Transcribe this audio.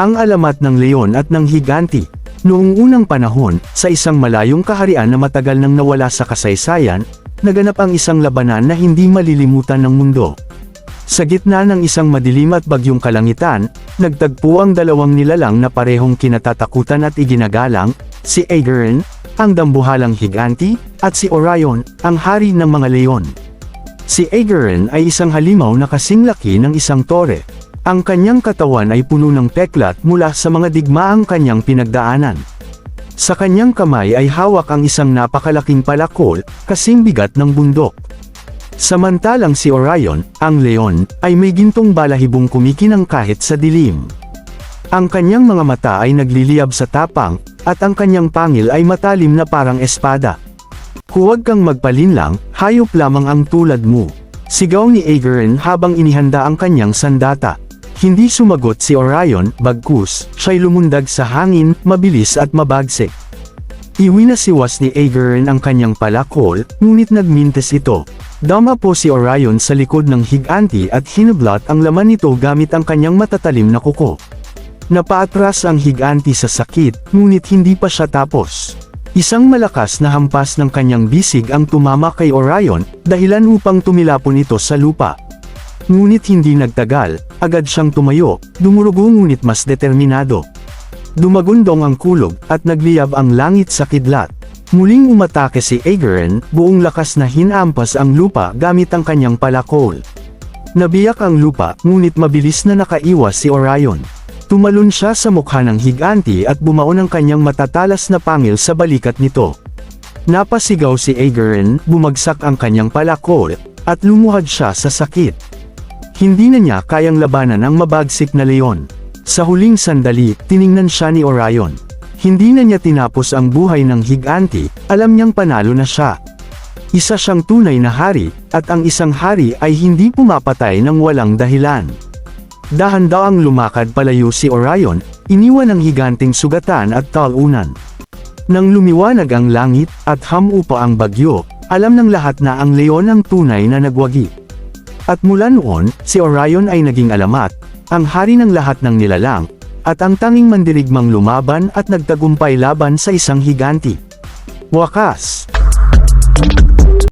Ang alamat ng leon at ng higanti. Noong unang panahon, sa isang malayong kaharian na matagal nang nawala sa kasaysayan, naganap ang isang labanan na hindi malilimutan ng mundo. Sa gitna ng isang madilim at bagyong kalangitan, nagtagpo ang dalawang nilalang na parehong kinatatakutan at iginagalang, si Aegerin, ang dambuhalang higanti, at si Orion, ang hari ng mga leon. Si Aegerin ay isang halimaw na kasing laki ng isang tore. Ang kanyang katawan ay puno ng peklat mula sa mga digmaang kanyang pinagdaanan. Sa kanyang kamay ay hawak ang isang napakalaking palakol, kasing bigat ng bundok. Samantalang si Orion, ang leon, ay may gintong balahibong kumikinang kahit sa dilim. Ang kanyang mga mata ay nagliliyab sa tapang, at ang kanyang pangil ay matalim na parang espada. Huwag kang magpalinlang, hayop lamang ang tulad mo. Sigaw ni Aegerin habang inihanda ang kanyang sandata. Hindi sumagot si Orion, bagkus, siya'y lumundag sa hangin, mabilis at mabagsik. Iwinasiwas ni Aegerin ang kanyang palakol, ngunit nagmintes ito. Dama po si Orion sa likod ng higanti at hinablot ang laman nito gamit ang kanyang matatalim na kuko. Napaatras ang higanti sa sakit, ngunit hindi pa siya tapos. Isang malakas na hampas ng kanyang bisig ang tumama kay Orion, dahilan upang tumilapon ito sa lupa. Ngunit hindi nagtagal, agad siyang tumayo, dumurugo ngunit mas determinado. Dumagundong ang kulog, at nagliyab ang langit sa kidlat. Muling umatake si Aegerin, buong lakas na hinampas ang lupa gamit ang kanyang palakol. Nabiyak ang lupa, ngunit mabilis na nakaiwas si Orion. Tumalon siya sa mukha ng higanti at bumaon ang kanyang matatalas na pangil sa balikat nito. Napasigaw si Aegerin, bumagsak ang kanyang palakol, at lumuhad siya sa sakit. Hindi na niya kayang labanan ang mabagsik na leon. Sa huling sandali, tiningnan siya ni Orion. Hindi na niya tinapos ang buhay ng higanti, alam niyang panalo na siya. Isa siyang tunay na hari, at ang isang hari ay hindi pumapatay ng walang dahilan. Dahan-daang lumakad palayo si Orion, iniwan ang higanting sugatan at talunan. Nang lumiwanag ang langit, at hamupa ang bagyo, alam ng lahat na ang leon ang tunay na nagwagi. At mula noon, si Orion ay naging alamat, ang hari ng lahat ng nilalang, at ang tanging mandirigmang lumaban at nagtagumpay laban sa isang higanti. Wakas!